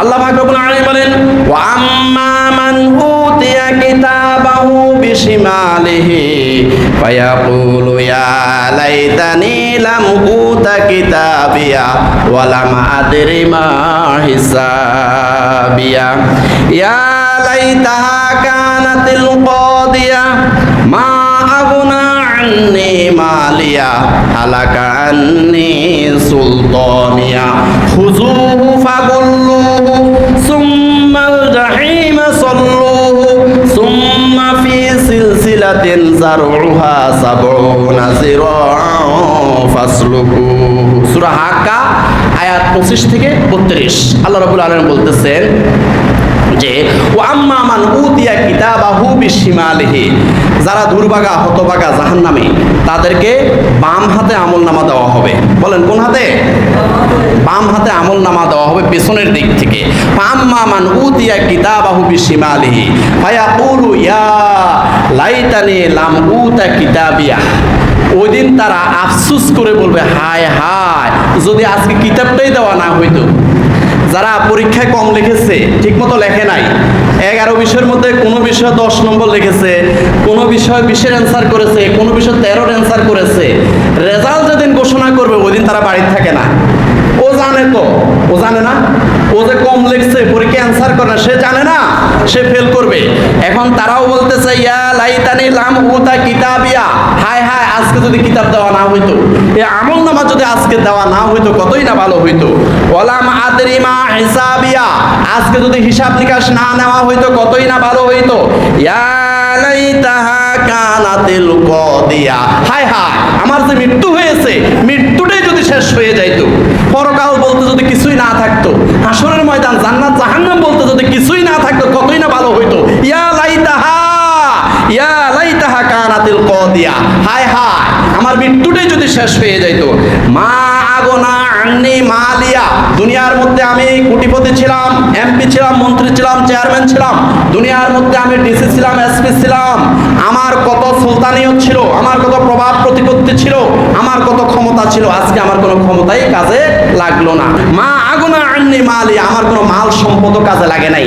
আল্লাহ পাক রব্বুল আলামিন বলেন, ওয়া উতিয়া কিতাবাহু বিশিমালিহি, ফায়াকুলু, ইয়া লাইতানি লাম উতা কিতাবিয়া, ওয়া লাম আদরি মা হিসাবিয়া, ইয়া লাইতাহা কানাতিল কাদিয়া মা আগনা আন্নি মালিয়া, হালাকা আন্নি সুলতানিয়া। সিলসিলাতিন জারউহা সাবউনা জিরাআন ফাসলুকু। সূরা হাক্কা, আয়াত 25 থেকে 32 আল্লাহ রাব্বুল আলামিন বলতেছেন যে ও আম্মা মান উতিয়া কিতাবাহু বিশিমালিহি। যারা দুর্ভাগা হতভাগা জাহান্নামে, তাদেরকে বাম হাতে আমল নামা দেওয়া হবে। বলেন, কোন হাতে? বাম হাতে আমল নামা দেওয়া হবে পেছনের দিক থেকে। আম্মা মান উতিয়া কিতাবাহু বিশিমালিহি। ফায়াকুলু, ইয়া লাইতানি লাম উতা কিতাবিয়া। ওই দিন তারা আফসুস করে বলবে, হায় হায়, যদি আজকে কিতাবটাই দেওয়া না হইতো। যারা পরীক্ষায় কম লিখেছে, ঠিকমতো লেখে নাই। এগারো বিষয়ের মধ্যে কোনো বিষয় দশ নম্বর লিখেছে, কোনো বিষয় বিশের অ্যান্সার করেছে, কোনো বিষয় তেরোর অ্যান্সার করেছে। রেজাল্ট যেদিন ঘোষণা করবে ওই দিন তারা বাড়িতে থাকে না। ও জানে তো, ও জানে না। ও যে কম লিখছে পরীক্ষা অ্যান্সার করে না, সে জানে না। সে ফেল করবে। এখন তারাও বলতেছে, ইয়া লাইতানি লাম উতা কিতাবিয়া। হায় হায়, আজকে যদি কিতাব দেওয়া না হইতো, এ আমল নামা যদি আজকে দেওয়া না হইতো, কতই না ভালো হইতো। ওলাম আদরিমা হিসাবিয়া। আজকে যদি হিসাব নিকাশ না নেওয়া হইতো, কতই না ভালো হইতো। ইয়া লাইতাহা কানাতিল কদিয়া। হায় হায়, আমার যে মৃত্যু হয়েছে, মৃত্যুটাই যদি শেষ হয়ে যাইতো, পরকাল বলতে যদি কিছুই না থাকতো, হাসরের ময়দান, জান্নাত, জাহান্নাম বলতে যদি কিছুই না থাকতো, কতই না ভালো হইতো ইয়া লাইতাহা ইয়া লাইতাহা কদিয়া হায় হায়, আমার মৃত্যুটাই যদি শেষ হয়ে যাইত। মা আগনা আন্নি মালিয়া, দুনিয়ার মধ্যে আমি কোটিপতি ছিলাম, এমপি ছিলাম, মন্ত্রী ছিলাম, চেয়ারম্যান ছিলাম, দুনিয়ার মধ্যে আমি ডিসি ছিলাম, এসপি ছিলাম। আমার কত সুলতানিয়ত ছিল, আমার কত প্রভাব প্রতিপত্তি ছিল, আমার কত ক্ষমতা ছিল, আজকে আমার কোনো ক্ষমতাই কাজে লাগল না। মা আগুনা আন্নি আমার কোনো মাল সম্পদও কাজে লাগে নাই।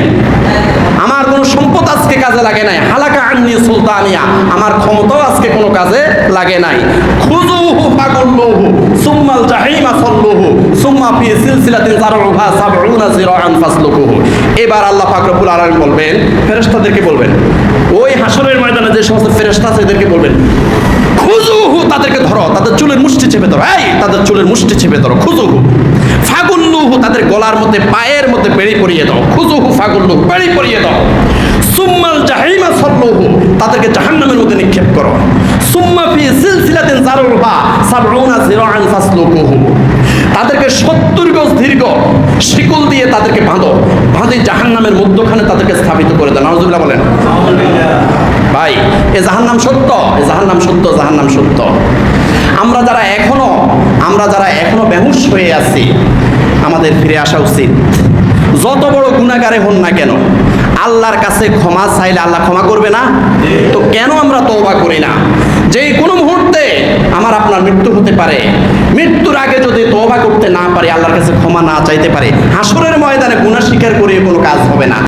আমার কোনো সম্পদ আজকে কাজে লাগে নাই। হালাকা আন্নি সুলতানিয়া, আমার ক্ষমতাও আজকে কোনো কাজে লাগে নাই। খুজুহু ফাগুল্লুহু, সুম্মাল জাহিমা সল্লুহু, সুম্মা ফি সিলসিলাতিন জারউহা সাবউনা জিরাআন ফাসলুকুহু। এবার আল্লাহ পাক রব্বুল আলামিন বলবেন ফেরেশতাদেরকে বলবেন? ওই হাসরের ময়দানে যে সমস্ত ফেরেশতা আছে এদেরকে বলবেন খুজুহু তাদেরকে ধরো, তাদের চুলের মুষ্টি চেপে ধরো। এই, তাদের চুলের মুষ্টি চেপে ধরো খুজুহু ফাগুল্লুহু তাদের গলার মধ্যে পায়ের মধ্যে বেড়ি পরিয়ে দাও। খুজুহু ফাগুল্লুহু বেড়ি পরিয়ে দাও। সুম্মাল জাহিমা সল্লুহু তাদেরকে জাহান্নামের মধ্যে নিক্ষেপ করো। সুম্মা ফি সিলসিলাতিন জারুহা সাবউনা জিরাআন ফাসলুকুহু। তাদেরকে সত্তর গজ দীর্ঘ শিকল দিয়ে তাদেরকে বাঁধো। বাঁধে জাহান্নামের মধ্যখানে তাদেরকে স্থাপিত করে দাও। নাউজুবিল্লাহ বলেন। ভাই এ জাহান্নাম সত্য? এ জাহান্নাম সত্য জাহান্নাম সত্য। আমরা যারা এখনও আমরা যারা এখনও বেহুশ হয়ে আছি আমাদের ফিরে আসা উচিত। যত বড় গুণাগারে হন না কেন, আল্লাহর কাছে ক্ষমা চাইলে আল্লাহ ক্ষমা করবে না? তো কেন আমরা তওবা করি না? যে কোনো মুহূর্তে আমার আপনার মৃত্যু হতে পারে। মৃত্যুর আগে যদি তওবা করতে না পারি, আল্লাহর কাছে ক্ষমা না চাইতে পারে, হাসরের ময়দানে গুণা স্বীকার করে কোনো কাজ হবে না।